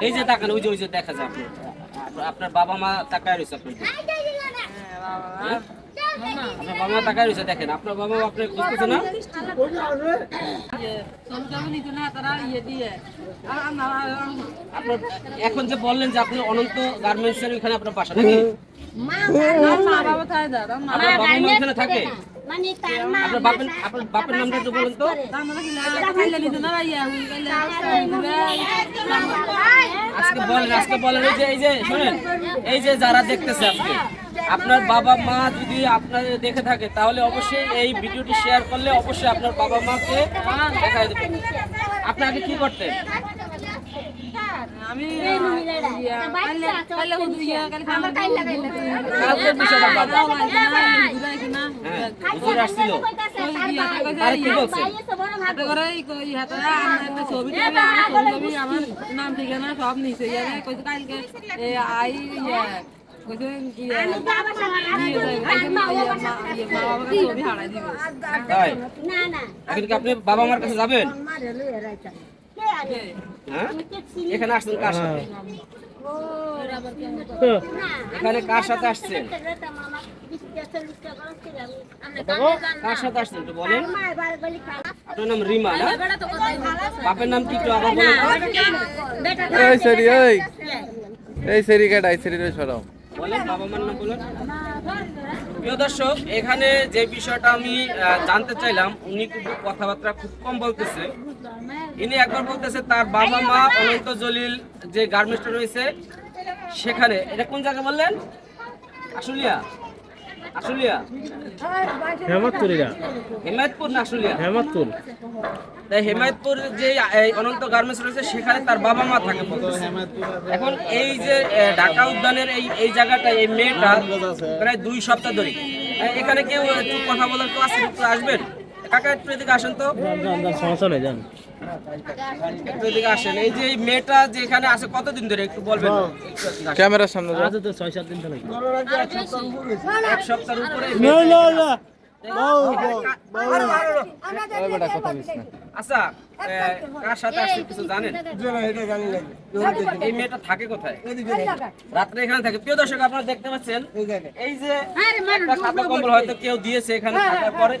এই যে তাকান, ওই যে ওই যে, দেখা যায় আপনি আপনার- বাবা মা তাকায় রয়েছে আপনার দিকে। হ্যাঁ? আপনার বাবা মা তাকায় রয়েছে, দেখেন। আপনার বাবা মা আপনার খুঁজতেছে না? আপনার, এখন যে বললেন যে আপনি অনন্ত গার্মেন্টস এর ওখানে আপনার বাসা থাকে? আপনার বাপের নামটা একটু বলেন তো। আজকে বলেন আজকে বলেন এই যে এই যে, শুনেন, এই যে যারা দেখতেছে আজকে, আপনার বাবা মা যদি আপনার দেখে থাকে, তাহলে অবশ্যই এই ভিডিওটি শেয়ার করলে অবশ্যই আপনার বাবা মাকে দেখা দিতে আপনি আগে কি করতেন আমি কালকের বিষয়টা বাদ। হ্যাঁ হুজুর আসছিল আর কি বলছে আমার নাম ঠিকানা সব নিচে কালকে আই আপনি বাবা মার কাছে যাবেন এখানে আসছেন কার সাথে? এখানে কার সাথে আসছেন? কার সাথে আসছেন একটু বলেন। আপনার নাম রিমা না? বাপের নাম কি একটু আবার বলেন। সেরি ওই এই সেরি কাটা এই সেরি সরাও। বলেন বাবা মার নাম বলেন। প্রিয় দর্শক এখানে যে বিষয়টা আমি জানতে চাইলাম উনি কিন্তু কথাবার্তা খুব কম বলতেছে। ইনি একবার বলতেছে তার বাবা মা অনন্ত জলিল যে গার্মেন্টসটা রয়েছে সেখানে। এটা কোন জায়গা বললেন? আশুলিয়া। আশুলিয়া। হেমাতুরিরা হেমায়তপুর না আশুলিয়া? হেমাতুর তাই হেমায়তপুর যে অনন্ত গার্মেন্টস রয়েছে সেখানে তার বাবা মা থাকে। এখন এই যে ঢাকা উদ্যানের এই এই জায়গাটা এই মেয়েটা প্রায় দুই সপ্তাহ ধরে। এখানে কেউ একটু কথা বলার কেউ আসবেন? কাকা একটু এদিকে আসেন তো। সমস্যা নেই জান একটু এদিকে আসেন। এই যে এই মেয়েটা যে এখানে আছে কতদিন ধরে একটু বলবেন। ক্যামেরার সামনে। আজ তো ছয় সাত দিন ধরে। এক সপ্তাহের উপরে না না না। আচ্ছা কার সাথে আসছে কিছু জানেন? এই মেয়েটা থাকে কোথায়? রাত্রে এখানে থাকে। প্রিয় দর্শক আপনারা দেখতে পাচ্ছেন এই যে খাতা কম্বল হয়তো কেউ দিয়েছে এখানে থাকার পরে।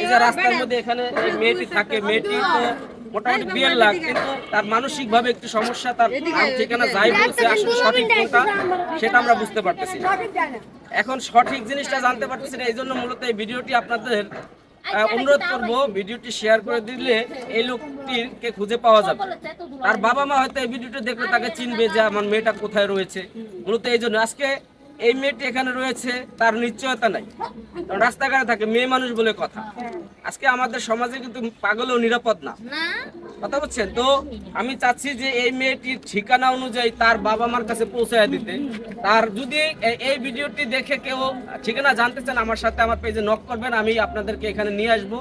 এই যে রাস্তার মধ্যে এখানে এই মেয়েটি থাকে মেয়েটি তো মোটামুটি বিয়ের লাখ কিন্তু তার মানসিক ভাবে একটু সমস্যা তার নাম ঠিকানা যাই বলছে আসলে সঠিক কোনটা সেটা আমরা বুঝতে পারতেছি না। এখন সঠিক জিনিসটা জানতে পারতেছি না এই জন্য মূলত এই ভিডিওটি আপনাদের আহ, অনুরোধ করব ভিডিওটি শেয়ার করে দিলে এই লোকটিকে খুঁজে পাওয়া যাবে। তার বাবা মা হয়তো এই ভিডিওটি দেখলে তাকে চিনবে যে আমার মেয়েটা কোথায় রয়েছে। মূলত এই জন্য আজকে এই মেয়েটি এখানে রয়েছে তার নিশ্চয়তা নাই। রাস্তাঘাটে থাকে মেয়ে মানুষ বলে কথা। আজকে আমাদের সমাজে কিন্তু পাগলও নিরাপদ না। কথা বলছেন তো আমি চাচ্ছি যে এই মেয়েটির ঠিকানা অনুযায়ী তার বাবা মার কাছে পৌঁছায় দিতে। তার যদি এই ভিডিওটি দেখে কেউ ঠিকানা জানতে চান আমার সাথে আমার পেজে নক করবেন আমি আপনাদেরকে এখানে নিয়ে আসব।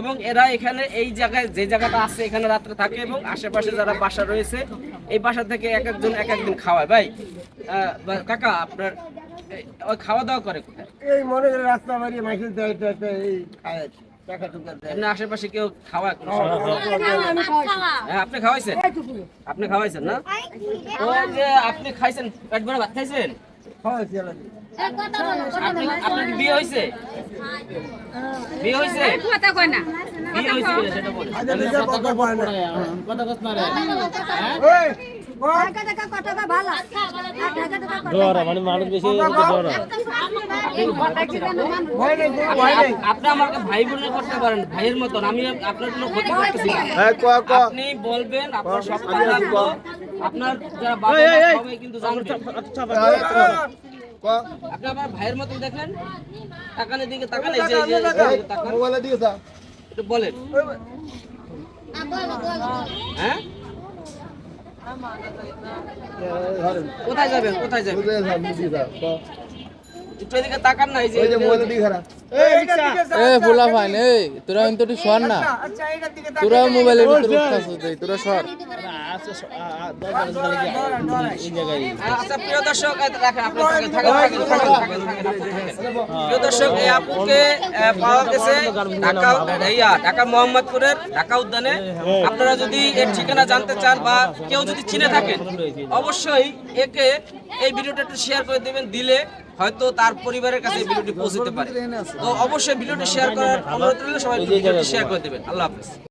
এবং এরা এখানে এই জায়গায় যে জায়গাটা আছে এখানে রাত্রে থাকে এবং আশেপাশে যারা বাসা রয়েছে এই বাসা থেকে এক একজন এক একদিন খাওয়ায়। ভাই কাকা আপনার ওই খাওয়া দাওয়া করে কোথায় এই মনে করে রাস্তা বাড়িয়ে মাইকেল এই খায় টুকা আশেপাশে কেউ? হ্যাঁ আপনি খাওয়াইছেন আপনি খাওয়াইছেন না ও যে আপনি খাইছেন পেট ভরে ভাত খাইছেন আপনার বিয়ে হয়েছে বিয়ে হয়েছে কথা কয় না বিয়ে হয়েছে সেটা বলেন আগে কথা না। ওই, ওই, ডরা মানে মানুষ বেশি ডরা ভয় নেই, কোনো ভয় নেই। আপ- আপনি আমাকে ভাই বোনের করতে পারেন ভাইয়ের মতন। আমি আপনার কোনো ক্ষতি করতেছি ক ক আপনি বলবেন আপনার সব আপনার যারা বাবা সবাই কিন্তু আপনি আমার ভাইয়ের মতন দেখেন। তাকানের দিকে তাকান এই যে এই যে- এই যে তাকান। মোবাইলে দিকে একটু বলেন। হ্যাঁ? কোথায় যাবেন? কোথায় যাবেন? একটু এদিকে তাকান না এই যে ওই যে মোদি খারাপ এই এইটার দিকে যা, এ ফুলা ফাইন এই তোরা কিন্তু একটু সর না। এইটার দিকে তাকা। তোরা মোবাইলের ভিতরে উঠতাছ তোরা সর আচ্ছা দরকার তাহলে কি এই জায়গায় প্রিয় দর্শক এই রাখেন আপনি থাকেন থাকেন থাকেন থাকেন থাকেন থাকেন আপনি থাকেন। প্রিয় দর্শক এই আপুকে পাওয়া গেছে ঢাকা ইয়া ঢাকা মোহাম্মদপুরের ঢাকা উদ্যানে। আপনারা যদি এর ঠিকানা জানতে চান বা কেউ যদি চিনে থাকেন অবশ্যই একে এই ভিডিওটা একটু শেয়ার করে দেবেন দিলে হয়তো তার পরিবারের কাছে ভিডিওটি পৌঁছতে পারে। তো অবশ্যই ভিডিওটি শেয়ার করার অনুরোধ রইল, সবাই ভিডিওটি শেয়ার করে দেবেন। আল্লাহ হাফেজ।